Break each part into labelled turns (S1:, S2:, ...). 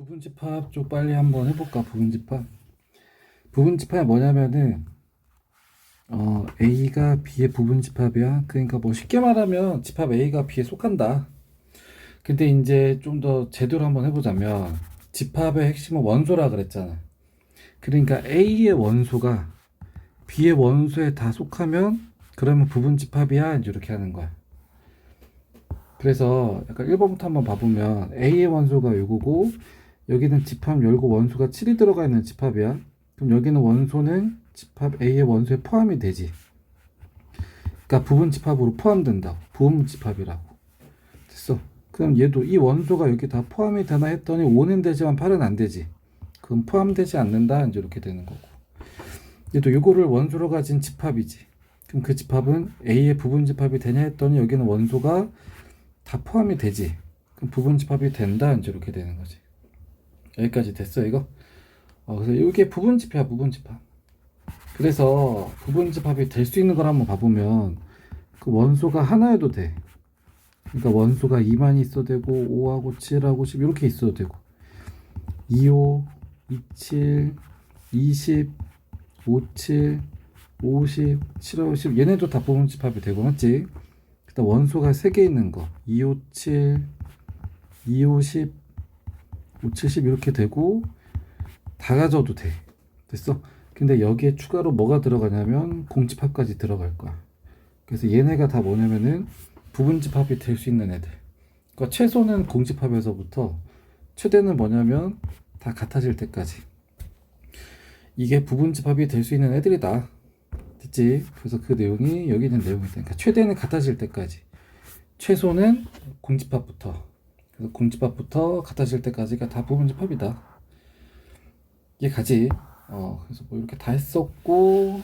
S1: 부분집합 쪽 빨리 한번 해볼까 부분집합 부분집합이 뭐냐면은 어 A가 B의 부분집합이야. 그러니까 뭐 쉽게 말하면 집합 A가 B에 속한다. 근데 이제 좀 더 제대로 한번 해보자면 집합의 핵심은 원소라 그랬잖아. 그러니까 A의 원소가 B의 원소에 다 속하면 그러면 부분집합이야. 이렇게 하는 거야. 그래서 약간 1번부터 한번 봐보면 A의 원소가 요거고 여기는 집합 열고 원소가 7이 들어가 있는 집합이야. 그럼 여기는 원소는 집합 A의 원소에 포함이 되지. 그러니까 부분 집합으로 포함된다고. 부분 집합이라고. 됐어. 그럼 얘도 이 원소가 여기 다 포함이 되나 했더니 5는 되지만 8은 안 되지. 그럼 포함되지 않는다. 이제 이렇게 되는 거고. 얘도 요거를 원소로 가진 집합이지. 그럼 그 집합은 A의 부분 집합이 되냐 했더니 여기는 원소가 다 포함이 되지. 그럼 부분 집합이 된다. 이제 이렇게 되는 거지. 여기까지 됐어 이거? 어, 그래서 이게 부분 집합 부분 집합. 그래서 부분 집합이 될 수 있는 걸 한번 봐보면 그 원소가 하나여도 돼. 그러니까 원소가 2만 있어도 되고 5하고 7하고 10 이렇게 있어도 되고. 25, 27, 20, 57, 50, 7하고 10 얘네도 다 부분 집합이 되고 맞지? 그다음 원소가 3개 있는 거. 257, 250 570 이렇게 되고 다 가져도 돼. 됐어? 근데 여기에 추가로 뭐가 들어가냐면 공집합까지 들어갈 거야. 그래서 얘네가 다 뭐냐면은 부분집합이 될 수 있는 애들. 그러니까 최소는 공집합에서부터 최대는 뭐냐면 다 같아질 때까지. 이게 부분집합이 될 수 있는 애들이다. 됐지? 그래서 그 내용이 여기 있는 내용이다. 그러니까 최대는 같아질 때까지. 최소는 공집합부터 그래서 공집합부터 같아질 때까지가 다 부분집합이다. 이게 가지. 어, 그래서 뭐 이렇게 다 했었고,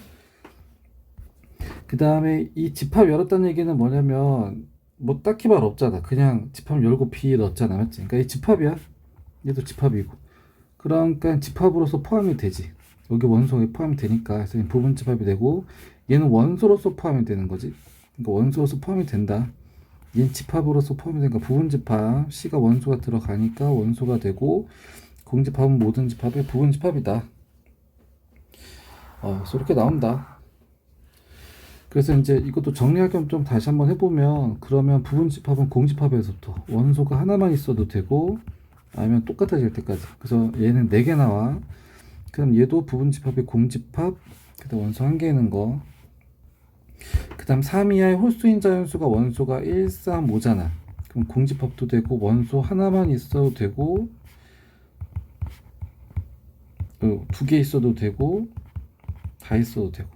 S1: 그 다음에 이 집합 열었다는 얘기는 뭐냐면, 뭐 딱히 말 없잖아. 그냥 집합 열고 B 넣었잖아. 맞지? 그러니까 이 집합이야. 얘도 집합이고. 그러니까 집합으로서 포함이 되지. 여기 원소에 포함이 되니까. 그래서 부분 집합이 되고, 얘는 원소로서 포함이 되는 거지. 그러니까 원소로서 포함이 된다. 얘는 집합으로서 포함이 되니까 부분 집합 C가 원소가 들어가니까 원소가 되고 공집합은 모든 집합의 부분 집합이다. 어, 그래서 이렇게 나온다. 그래서 이제 이것도 정리할 겸 좀 다시 한번 해보면 그러면 부분 집합은 공집합에서부터 원소가 하나만 있어도 되고 아니면 똑같아질 때까지. 그래서 얘는 4개 나와. 그럼 얘도 부분 집합의 공집합, 그다음 원소 한 개 있는 거. 그 다음 3 이하의 홀수인 자연수가 원소가 1, 3, 5잖아. 그럼 공집합도 되고 원소 하나만 있어도 되고 어, 두개 있어도 되고 다 있어도 되고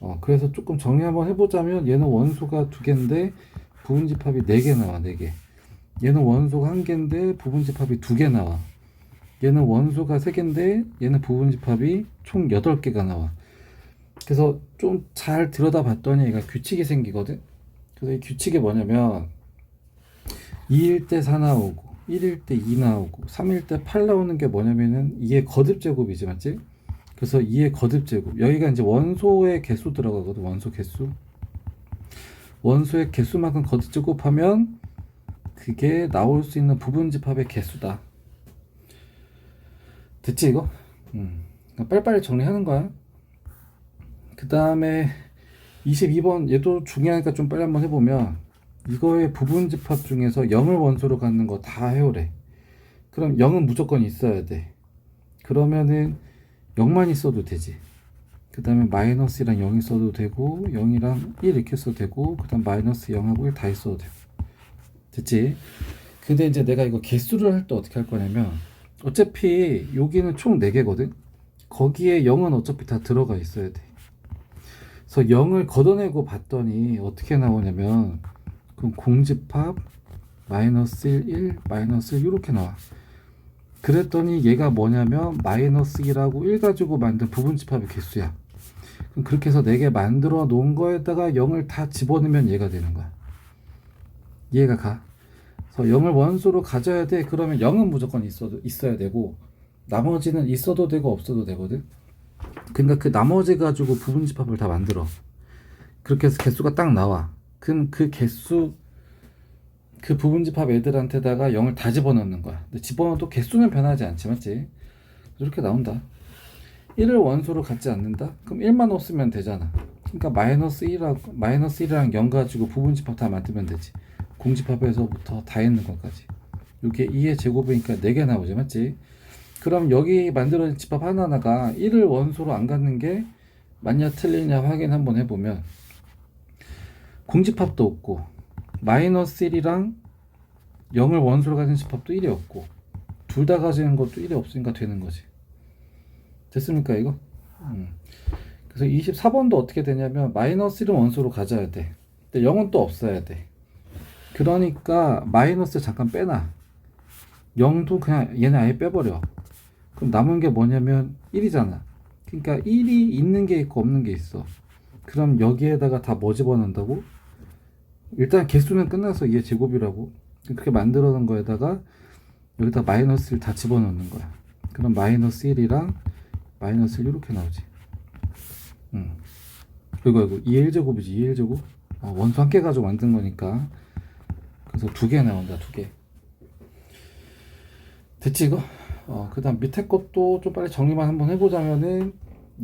S1: 어, 그래서 조금 정리 한번 해보자면 얘는 원소가 두 개인데 부분집합이 네 개 나와 네 개. 얘는 원소가 한 개인데 부분집합이 두 개 나와. 얘는 원소가 세 개인데 얘는 부분집합이 총 여덟 개가 나와. 그래서 좀 잘 들여다 봤더니 얘가 규칙이 생기거든. 그래서 이 규칙이 뭐냐면 2일 때 4 나오고 1일 때 2 나오고 3일 때 8 나오는 게 뭐냐면은 이게 거듭 제곱이지 맞지? 그래서 2의 거듭 제곱. 여기가 이제 원소의 개수 들어가거든. 원소 개수. 원소의 개수만큼 거듭 제곱하면 그게 나올 수 있는 부분 집합의 개수다. 됐지 이거? 음. 그러니까 빨리빨리 정리하는 거야. 그 다음에 22번 얘도 중요하니까 좀 빨리 한번 해보면 이거의 부분 집합 중에서 0을 원소로 갖는 거 다 해오래. 그럼 0은 무조건 있어야 돼. 그러면은 0만 있어도 되지. 그 다음에 마이너스랑 0 있어도 되고 0이랑 1 이렇게 써도 되고 그 다음 마이너스 0하고 1 다 있어도 되고. 됐지? 근데 이제 내가 이거 개수를 할 때 어떻게 할 거냐면 어차피 여기는 총 4개거든? 거기에 0은 어차피 다 들어가 있어야 돼 그래서 0을 걷어내고 봤더니 어떻게 나오냐면 그럼 공집합 마이너스 1, 1, 마이너스 1 이렇게 나와. 그랬더니 얘가 뭐냐면 마이너스 1하고 1 가지고 만든 부분집합의 개수야. 그럼 그렇게 해서 4개 만들어 놓은 거에다가 0을 다 집어넣으면 얘가 되는 거야. 이해가 가. 그래서 0을 원소로 가져야 돼. 그러면 0은 무조건 있어도 있어야 되고 나머지는 있어도 되고 없어도 되거든. 그러니까 그 나머지 가지고 부분 집합을 다 만들어. 그렇게 해서 개수가 딱 나와. 그럼 그 개수 그 부분 집합 애들한테다가 0을 다 집어넣는 거야. 근데 집어넣어도 개수는 변하지 않지, 맞지? 이렇게 나온다. 1을 원소로 갖지 않는다? 그럼 1만 없으면 되잖아. 그러니까 마이너스 1하고, 마이너스 1이랑 0 가지고 부분 집합 다 만들면 되지. 공집합에서부터 다 있는 것까지. 이게 2의 제곱이니까 4개 나오지, 맞지? 그럼 여기 만들어진 집합 하나하나가 1을 원소로 안 갖는 게 맞냐 틀리냐 확인 한번 해보면 공집합도 없고 마이너스 1이랑 0을 원소로 가진 집합도 1이 없고 둘 다 가지는 것도 1이 없으니까 되는 거지. 됐습니까 이거? 음. 그래서 24번도 어떻게 되냐면 마이너스 1은 원소로 가져야 돼. 근데 0은 또 없어야 돼. 그러니까 마이너스 잠깐 빼놔. 0도 그냥 얘네 아예 빼버려 그럼 남은 게 뭐냐면 1이잖아. 그러니까 1이 있는 게 있고 없는 게 있어. 그럼 여기에다가 다 뭐 집어넣는다고? 일단 개수는 끝나서 2의 제곱이라고. 그렇게 만들어 놓은 거에다가 여기다 마이너스를 다 집어넣는 거야. 그럼 마이너스 1이랑 마이너스 1 이렇게 나오지. 음. 이거 이거 2의 1제곱이지 2의 1제곱? 어, 원수 한 개 가지고 만든 거니까. 그래서 두 개 나온다 두 개. 됐지 이거? 어, 그 다음 밑에 것도 좀 빨리 정리만 한번 해보자면은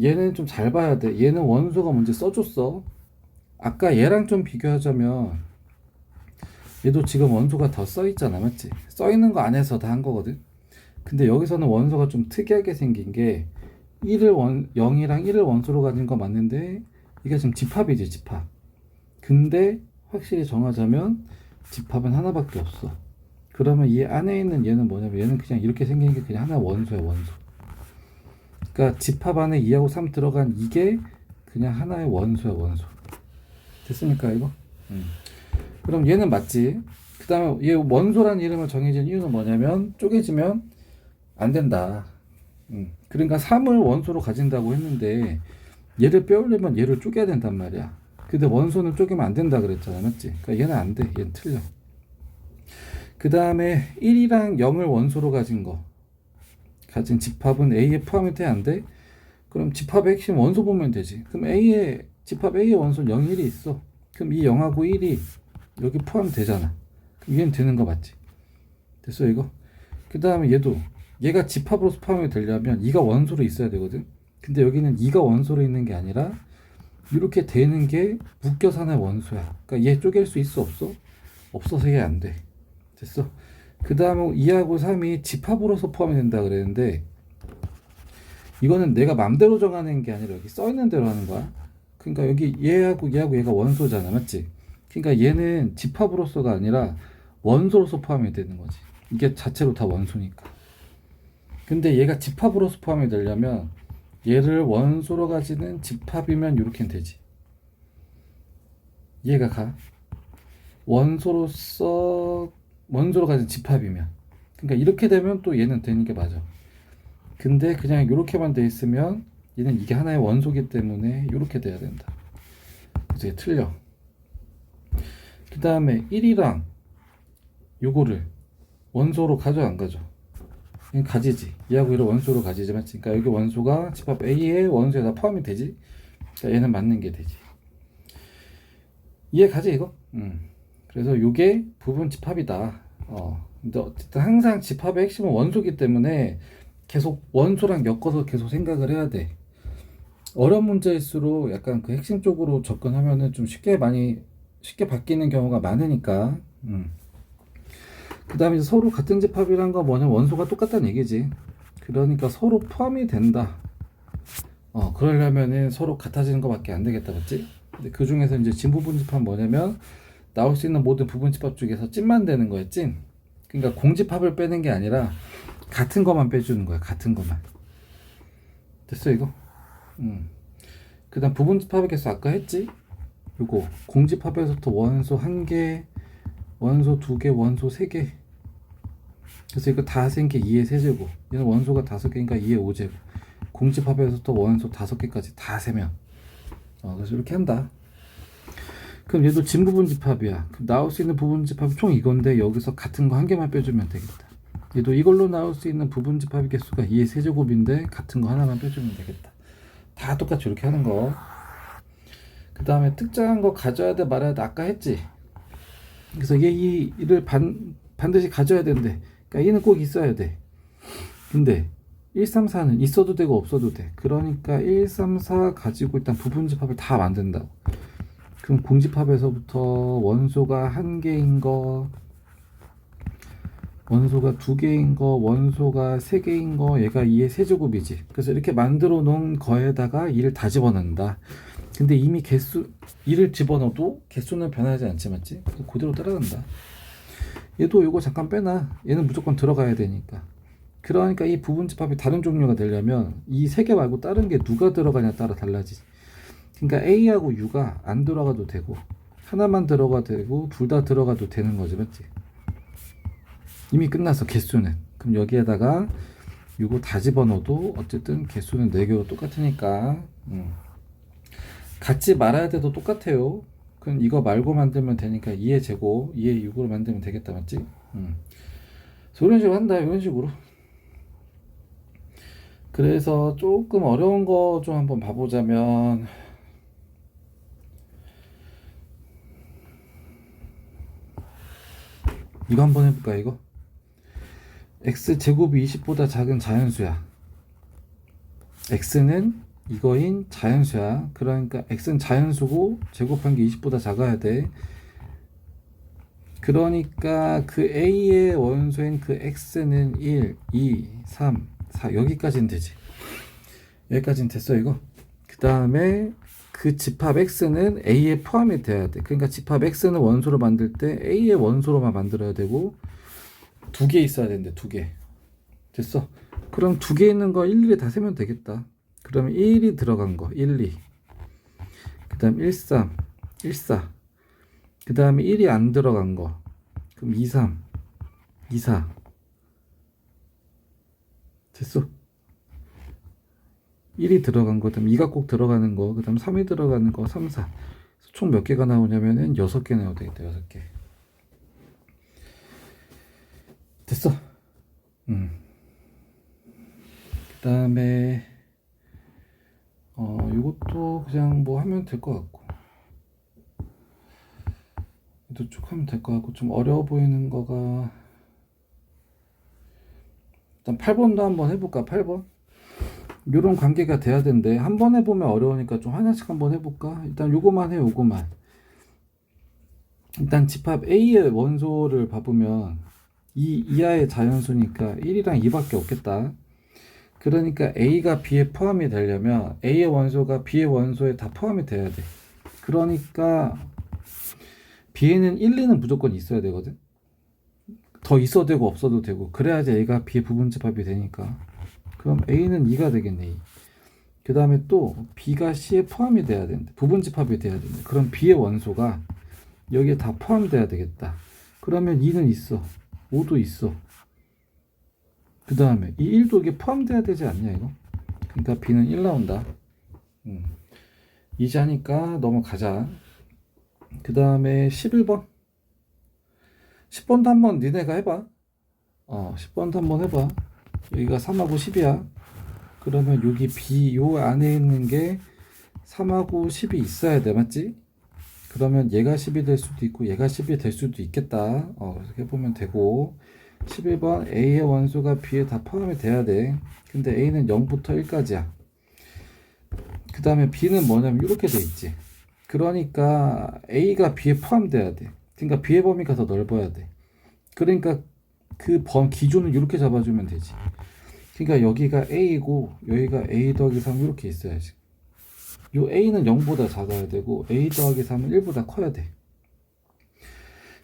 S1: 얘는 좀 잘 봐야 돼. 얘는 원소가 먼저 써줬어. 아까 얘랑 좀 비교하자면 얘도 지금 원소가 더 써있잖아 맞지? 써있는 거 안에서 다 한 거거든. 근데 여기서는 원소가 좀 특이하게 생긴 게 1을 원, 0이랑 1을 원소로 가진 거 맞는데 이게 지금 집합이지 집합. 근데 확실히 정하자면 집합은 하나밖에 없어 그러면 이 안에 있는 얘는 뭐냐면 얘는 그냥 이렇게 생긴 게 그냥 하나 원소야 원소 그러니까 집합 안에 2하고 3 들어간 이게 그냥 하나의 원소야 원소 됐습니까 이거? 음. 그럼 얘는 맞지 그 다음에 얘 원소라는 이름을 정해진 이유는 뭐냐면 쪼개지면 안 된다 음. 그러니까 3을 원소로 가진다고 했는데 얘를 빼오려면 얘를 쪼개야 된단 말이야 근데 원소는 쪼개면 안 된다 그랬잖아 맞지? 그러니까 얘는 안 돼 얘는 틀려 그 다음에 1이랑 0을 원소로 가진 거 가진 집합은 A에 포함이 돼안 돼? 그럼 집합의 핵심 원소 보면 되지 그럼 A의 집합 A의 원소는 0, 1이 있어 그럼 이 0하고 1이 여기 포함되잖아 그럼 얘는 되는 거 맞지? 됐어 이거? 그 다음에 얘도 얘가 집합으로서 포함이 되려면 2가 원소로 있어야 되거든 근데 여기는 2가 원소로 있는 게 아니라 이렇게 되는 게 묶여서 하나의 원소야 그러니까 얘 쪼갤 수 있어 없어? 없어서 얘 안 돼 됐어. 그 다음에 2하고 3이 집합으로서 포함이 된다 그랬는데 이거는 내가 맘대로 정하는 게 아니라 여기 써 있는 대로 하는 거야. 그러니까 여기 얘하고 얘하고 얘가 원소잖아, 맞지? 그러니까 얘는 집합으로서가 아니라 원소로서 포함이 되는 거지. 이게 자체로 다 원소니까. 근데 얘가 집합으로서 포함이 되려면 얘를 원소로 가지는 집합이면 이렇게 되지. 이해가 가? 원소로서 원소로 가진 집합이면. 그러니까 이렇게 되면 또 얘는 되는 게 맞아. 근데 그냥 이렇게만 돼 있으면 얘는 이게 하나의 원소기 때문에 이렇게 돼야 된다. 얘 틀려. 그 다음에 1이랑 요거를 원소로 가져 안 가져 가지지. 얘하고 얘를 원소로 가지지 맞지 그러니까 여기 원소가 집합 A의 원소에 다 포함이 되지? 그러니까 얘는 맞는 게 되지. 이해 가지 이거? 음. 그래서 요게 부분 집합이다. 어. 근데 어쨌든 항상 집합의 핵심은 원소기 때문에 계속 원소랑 엮어서 계속 생각을 해야 돼. 어려운 문제일수록 약간 그 핵심 쪽으로 접근하면은 좀 쉽게 많이 쉽게 바뀌는 경우가 많으니까. 음. 그 다음에 서로 같은 집합이란 건 뭐냐 원소가 똑같다는 얘기지. 그러니까 서로 포함이 된다. 어, 그러려면은 서로 같아지는 것밖에 안 되겠다, 맞지? 근데 그 중에서 이제 진부분 집합 뭐냐면 나올 수 있는 모든 부분 집합 중에서 찐만 되는 거야, 찐. 그러니까 공집합을 빼는 게 아니라 같은 것만 빼주는 거야, 같은 것만. 됐어, 이거? 음. 그 다음 부분 집합의 개수 아까 했지? 요거. 공집합에서부터 원소 한 개, 원소 두 개, 원소 세 개. 그래서 이거 다 생게 2의 세제곱. 얘는 원소가 다섯 개니까 2의 5제곱. 공집합에서부터 원소 다섯 개까지 다 세면. 어, 그래서 이렇게 한다. 그럼 얘도 진 부분 집합이야. 그럼 나올 수 있는 부분 집합이 총 이건데 여기서 같은 거 한 개만 빼주면 되겠다. 얘도 이걸로 나올 수 있는 부분 집합의 개수가 2의 세제곱인데 같은 거 하나만 빼주면 되겠다. 다 똑같이 이렇게 하는 거. 그 다음에 특정한 거 가져야 돼 말아야 돼 아까 했지. 그래서 얘 이를 반, 반드시 가져야 되는데 그러니까 얘는 꼭 있어야 돼 근데 134는 있어도 되고 없어도 돼 그러니까 134 가지고 일단 부분 집합을 다 만든다고 그럼 공집합에서부터 원소가 한 개인 거 원소가 두 개인 거, 원소가 세 개인 거, 얘가 2의 세제곱이지. 그래서 이렇게 만들어 놓은 거에다가 2를 다 집어넣는다. 근데 이미 개수, 2를 집어넣어도 개수는 변하지 않지, 맞지? 그대로 따라간다. 얘도 이거 잠깐 빼놔. 얘는 무조건 들어가야 되니까. 그러니까 이 부분 집합이 다른 종류가 되려면 이 세 개 말고 다른 게 누가 들어가냐 따라 달라지지. 그러니까 A하고 U가 안 들어가도 되고, 하나만 들어가도 되고, 둘 다 들어가도 되는 거지, 맞지? 이미 끝났어 개수는 그럼 여기에다가 이거 다 집어넣어도 어쨌든 개수는 4개로 똑같으니까 음. 같이 말아야 돼도 똑같아요 그럼 이거 말고 만들면 되니까 2의 제곱 2의 6으로 만들면 되겠다 맞지? 음. 이런 식으로 한다 이런 식으로 그래서 조금 어려운 거 좀 한번 봐보자면 이거 한번 해볼까 이거? x 제곱이 20보다 작은 자연수야. x는 이거인 자연수야. 그러니까 x는 자연수고 제곱한 게 20보다 작아야 돼. 그러니까 그 a의 원소인 그 x는 1, 2, 3, 4 여기까지는 되지. 여기까지는 됐어 이거. 그 다음에 그 집합 x는 a에 포함이 돼야 돼. 그러니까 집합 x는 원소로 만들 때 a의 원소로만 만들어야 되고 두 개 있어야 되는데 두 개. 됐어. 그럼 두 개 있는 거 일일이 다 세면 되겠다. 그러면 1이 들어간 거 1, 2. 그다음 1, 3, 1, 4. 그다음에 1이 안 들어간 거. 그럼 2, 3, 2, 4. 됐어. 1이 들어간 거, 그다음 2가 꼭 들어가는 거, 그다음 3이 들어가는 거, 3, 4. 총 몇 개가 나오냐면은 6개 나오야 되겠다. 6개. 됐어. 음. 그 다음에, 어, 이것도 그냥 뭐 하면 될 것 같고. 이것도 쭉 하면 될 것 같고, 좀 어려워 보이는 거가, 일단 8번도 한번 해 볼까, 8번? 요런 관계가 돼야 된대. 한번 해보면 어려우니까 좀 하나씩 한번 해볼까? 일단 요거만 해, 요거만. 일단 집합 A의 원소를 봐보면, 이 이하의 자연수니까 1이랑 2밖에 없겠다. 그러니까 A가 B에 포함이 되려면 A의 원소가 B의 원소에 다 포함이 돼야 돼. 그러니까 B에는 1, 2는 무조건 있어야 되거든. 더 있어도 되고 없어도 되고 그래야지 A가 B의 부분집합이 되니까. 그럼 A는 2가 되겠네. 그 다음에 또 B가 C에 포함이 돼야 된다. 부분 집합이 돼야 된다. 그럼 B의 원소가 여기에 다 포함돼야 되겠다. 그러면 2는 있어. 5도 있어. 그 다음에 이 1도 이게 포함돼야 되지 않냐 이거? 그러니까 B는 1 나온다. 음. 이제 하니까 넘어가자. 그 다음에 11번. 10번도 한번 니네가 해봐. 어, 10번도 한번 해봐. 여기가 3하고 10이야. 그러면 여기 B 요 안에 있는 게 3하고 10이 있어야 돼. 맞지? 그러면 얘가 10이 될 수도 있고 얘가 10이 될 수도 있겠다. 어, 그렇게 해보면 되고 11번 A의 원소가 B에 다 포함이 돼야 돼. 근데 A는 0부터 1까지야. 그 다음에 B는 뭐냐면 이렇게 돼 있지. 그러니까 A가 B에 포함돼야 돼. 그러니까 B의 범위가 더 넓어야 돼. 그러니까 그 범 기준을 이렇게 잡아주면 되지. 그러니까 여기가 A고 여기가 A 더하기 3 이렇게 있어야지. 요 A는 0보다 작아야 되고 A 더하기 3은 1보다 커야 돼.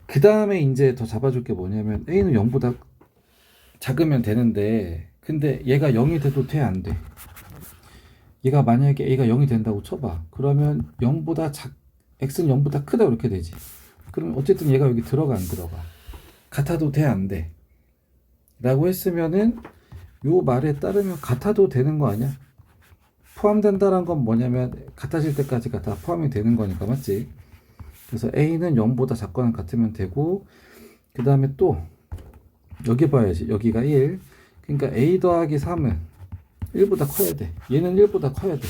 S1: 그 다음에 이제 더 잡아줄 게 뭐냐면 A는 0보다 작으면 되는데 근데 얘가 0이 돼도 돼 안 돼? 얘가 만약에 A가 0이 된다고 쳐봐. 그러면 0보다 작 X는 0보다 크다 이렇게 되지. 그럼 어쨌든 얘가 여기 들어가 안 들어가? 같아도 돼 안 돼? 라고 했으면은 요 말에 따르면 같아도 되는 거 아니야? 포함된다는 건 뭐냐면 같아질 때까지가 다 포함이 되는 거니까 맞지? 그래서 A는 0보다 작거나 같으면 되고 그 다음에 또 여기 봐야지 여기가 1 그러니까 A 더하기 3은 1보다 커야 돼 얘는 1보다 커야 돼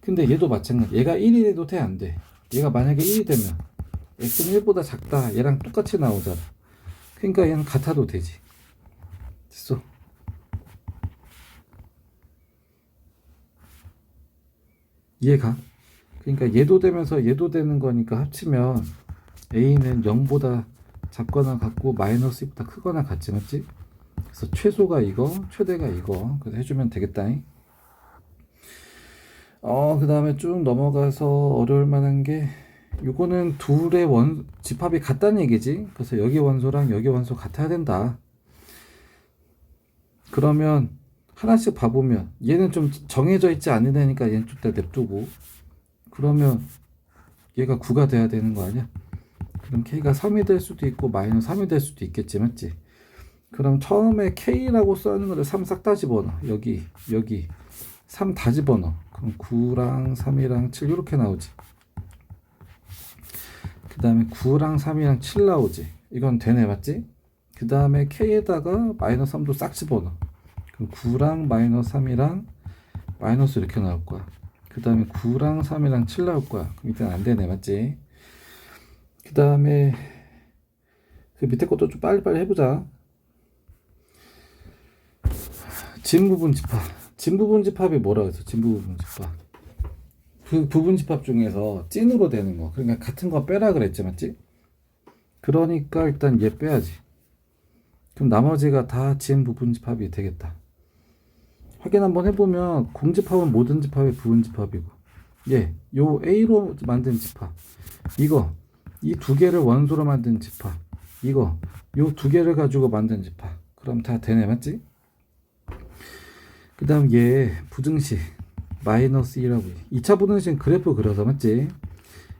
S1: 근데 얘도 마찬가지 얘가 1이 돼도 돼 안 돼? 얘가 만약에 1이 되면 x는 1보다 작다. 얘랑 똑같이 나오잖아. 그러니까 얘는 같아도 되지. 됐어. 이해가? 그러니까 얘도 되면서 얘도 되는 거니까 합치면 a는 0보다 작거나 같고 마이너스 2보다 크거나 같지 맞지? 그래서 최소가 이거, 최대가 이거. 그래서 해주면 되겠다. 어, 그 다음에 쭉 넘어가서 어려울 만한 게, 요거는 둘의 원, 집합이 같다는 얘기지. 그래서 여기 원소랑 여기 원소 같아야 된다. 그러면 하나씩 봐보면, 얘는 좀 정해져 있지 않은 애니까 얘는 좀더 냅두고, 그러면 얘가 9가 돼야 되는 거 아니야? 그럼 k가 3이 될 수도 있고, 마이너스 3이 될 수도 있겠지, 맞지? 그럼 처음에 k라고 써있는 거를 3 싹 다 집어넣어. 여기, 여기. 3 다 집어넣어. 그럼 9랑 3이랑 7 이렇게 나오지. 그 다음에 9랑 3이랑 7 나오지. 이건 되네, 맞지? 그 다음에 k에다가 마이너스 3도 싹 집어넣어. 그럼 9랑 마이너스 3이랑 마이너스 이렇게 나올 거야. 그 다음에 9랑 3이랑 7 나올 거야. 그럼 이때는 안 되네, 맞지? 그 다음에 그 밑에 것도 좀 빨리빨리 해보자. 진 부분 집합. 진 부분 집합이 뭐라 그랬어? 진 부분 집합. 그 부분 집합 중에서 찐으로 되는 거. 그러니까 같은 거 빼라 그랬지, 맞지? 그러니까 일단 얘 빼야지. 그럼 나머지가 다 진 부분 집합이 되겠다. 확인 한번 해보면 공집합은 모든 집합이 부분 집합이고. 예, 요 A로 만든 집합. 이거 이 두 개를 원소로 만든 집합. 이거 요 두 개를 가지고 만든 집합. 그럼 다 되네 맞지? 그 다음 얘 부등식 마이너스 2라고 2차 부등식 그래프 그려서 맞지?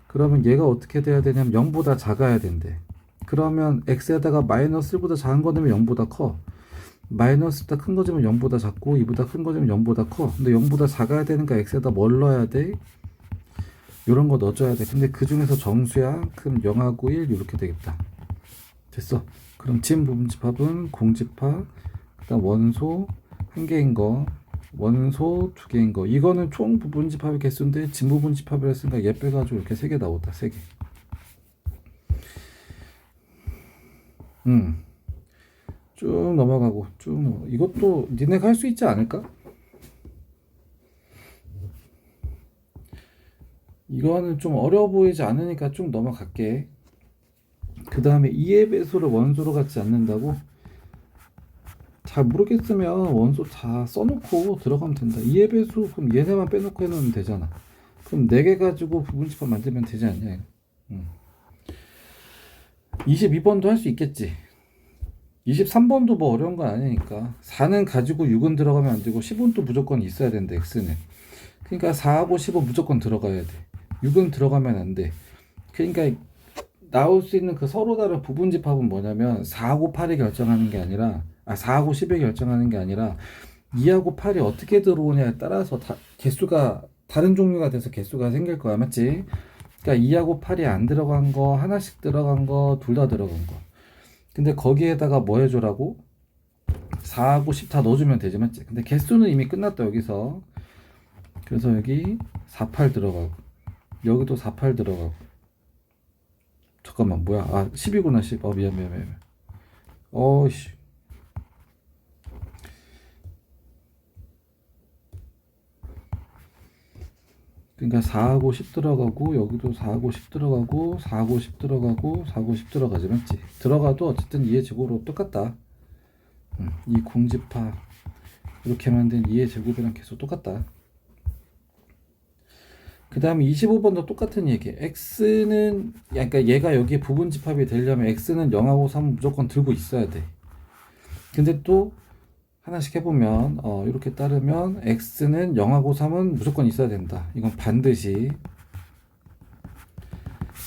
S1: 그러면 얘가 어떻게 돼야 되냐면 0보다 작아야 된대. 그러면 x에다가 마이너스 1보다 작은 거 넣으면 0보다 커 마이너스보다 큰 거지만 0보다 작고 2보다 큰 거지만 0보다 커. 근데 0보다 작아야 되니까 x에다 뭘 넣어야 돼? 요런 거 넣어줘야 돼. 근데 그 중에서 정수야 그럼 0하고 1 이렇게 되겠다. 됐어. 그럼 진 부분 집합은 공집합 그다음 원소 한 개인 거 원소 두 개인 거. 이거는 총 부분 집합의 개수인데 진 부분 집합을 했으니까 얘 빼가지고 이렇게 세 개 나오다. 세 개. 음. 쭉 넘어가고 쭉 넘어. 이것도 니네가 할 수 있지 않을까? 이거는 좀 어려워 보이지 않으니까 쭉 넘어갈게. 그 다음에 2의 배수를 원소로 갖지 않는다고? 잘 모르겠으면 원소 다 써놓고 들어가면 된다. 2의 배수 그럼 얘네만 빼놓고 해놓으면 되잖아. 그럼 4개 가지고 부분집합 만들면 되지 않냐? 이거. 음. 22번도 할 수 있겠지. 23번도 뭐 어려운 건 아니니까 4는 가지고 6은 들어가면 안 되고 10은 또 무조건 있어야 된다 x는. 그러니까 4하고 10은 무조건 들어가야 돼. 6은 들어가면 안돼. 그러니까 나올 수 있는 그 서로 다른 부분 집합은 뭐냐면 4하고 8이 결정하는 게 아니라 아 4하고 10이 결정하는 게 아니라 2하고 8이 어떻게 들어오냐에 따라서 다 개수가 다른 종류가 돼서 개수가 생길 거야. 맞지? 그러니까 2하고 8이 안 들어간 거 하나씩 들어간 거 둘 다 들어간 거 근데 거기에다가 뭐 해줘라고? 4하고 10 다 넣어주면 되지 맞지? 근데 개수는 이미 끝났다 여기서. 그래서 여기 48 들어가고 여기도 48 들어가고. 잠깐만 뭐야? 아 10이구나 10 어, 미안 미안 미안 어씨 그러니까 4하고 10 들어가고 여기도 4하고 10 들어가고 4하고 10 들어가고 4하고 10 들어가지 맞지? 들어가도 어쨌든 2의 제곱으로 똑같다. 음, 이 공집합 이렇게 만든 2의 제곱이랑 계속 똑같다. 그 다음에 25번도 똑같은 얘기. X는 그러니까 얘가 여기에 부분 집합이 되려면 x는 0하고 3은 무조건 들고 있어야 돼. 근데 또 하나씩 해보면 어, 이렇게 따르면 x는 0하고 3은 무조건 있어야 된다. 이건 반드시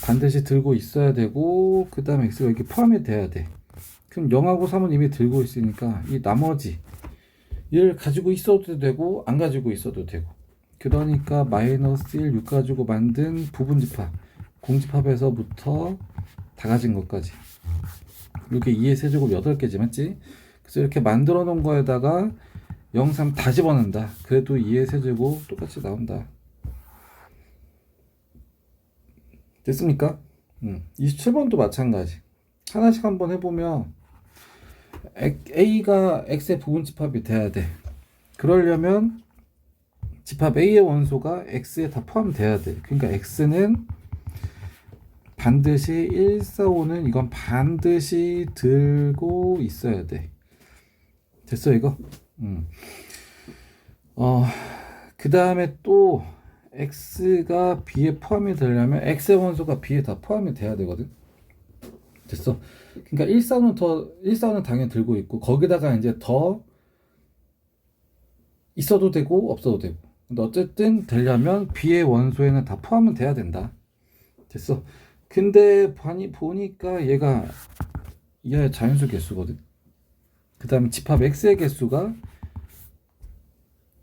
S1: 반드시 들고 있어야 되고 그 다음에 x가 이렇게 포함이 돼야 돼. 그럼 0하고 3은 이미 들고 있으니까 이 나머지 얘를 가지고 있어도 되고 안 가지고 있어도 되고 그러니까 마이너스 1, 6 가지고 만든 부분집합 공집합에서부터 다 가진 것까지 이렇게 2의 세제곱 8개 지 맞지? 그래서 이렇게 만들어 놓은 거에다가 0, 3 다 집어넣는다. 그래도 2의 세제곱 똑같이 나온다. 됐습니까? 음, 27번도 마찬가지. 하나씩 한번 해보면 액- A가 X의 부분 집합이 돼야 돼. 그러려면 집합 A의 원소가 X에 다 포함돼야 돼. 그러니까 X는 반드시 1, 4, 5는 이건 반드시 들고 있어야 돼. 됐어 이거? 음. 어, 그 다음에 또 X가 B에 포함이 되려면 X의 원소가 B에 다 포함이 돼야 되거든. 됐어. 그러니까 1, 4는 더, 1, 4는 당연히 들고 있고, 거기다가 이제 더 있어도 되고, 없어도 되고. 근데 어쨌든 되려면 B의 원소에는 다 포함은 돼야 된다. 됐어. 근데 보니, 보니까 얘가 이하의 자연수 개수거든. 그 다음에 집합 X의 개수가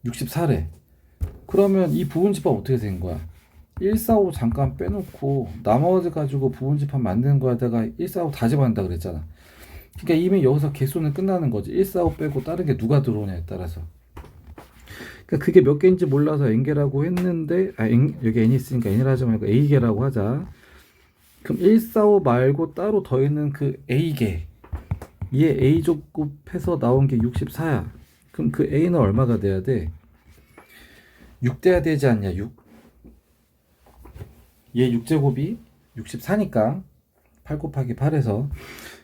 S1: 64래. 그러면 이 부분 집합 어떻게 된 거야? 1, 4, 5 잠깐 빼놓고 나머지 가지고 부분 집합 만드는 거에다가 1, 4, 5 다 집어낸다 그랬잖아. 그러니까 이미 여기서 개수는 끝나는 거지. 1, 4, 5 빼고 다른 게 누가 들어오냐에 따라서. 그러니까 그게 몇 개인지 몰라서 n개라고 했는데 아 n, 여기 n이 있으니까 n이라 하지 말고 a개라고 하자. 그럼 1, 4, 5 말고 따로 더 있는 그 a개 얘 a 족급해서 나온 게 64야. 그럼 그 a는 얼마가 돼야 돼? 6 돼야 되지 않냐? 6. 얘 6제곱이 64니까 8 곱하기 8에서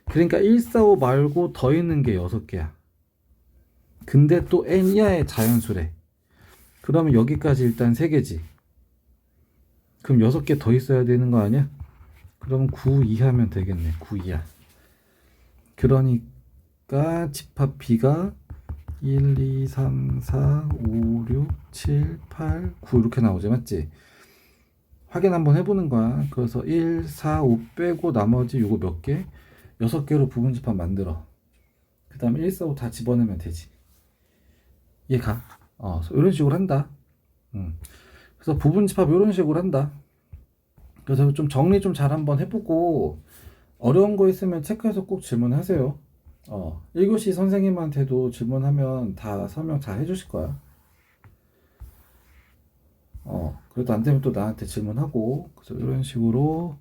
S1: 그러니까 1, 4, 5 말고 더 있는 게 6개야. 근데 또 n 이하의 자연수래. 그러면 여기까지 일단 3개지. 그럼 6개 더 있어야 되는 거 아니야? 그럼 9 이하면 되겠네. 9 이하. 그러니까 집합 B가 1, 2, 3, 4, 5, 6, 7, 8, 9 이렇게 나오지 맞지? 확인 한번 해보는 거야. 그래서 1, 4, 5 빼고 나머지 요거 몇 개? 6개로 부분 집합 만들어. 그 다음에 1, 4, 5 다 집어넣으면 되지. 얘가. 어, 이런 식으로 한다. 음. 그래서 부분 집합 이런 식으로 한다. 그래서 좀 정리 좀 잘 한번 해보고 어려운 거 있으면 체크해서 꼭 질문하세요. 어, 1교시 선생님한테도 질문하면 다 설명 잘 해주실 거야. 어, 그래도 안 되면 또 나한테 질문하고, 그래서 이런 식으로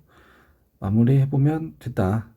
S1: 마무리 해보면 됐다.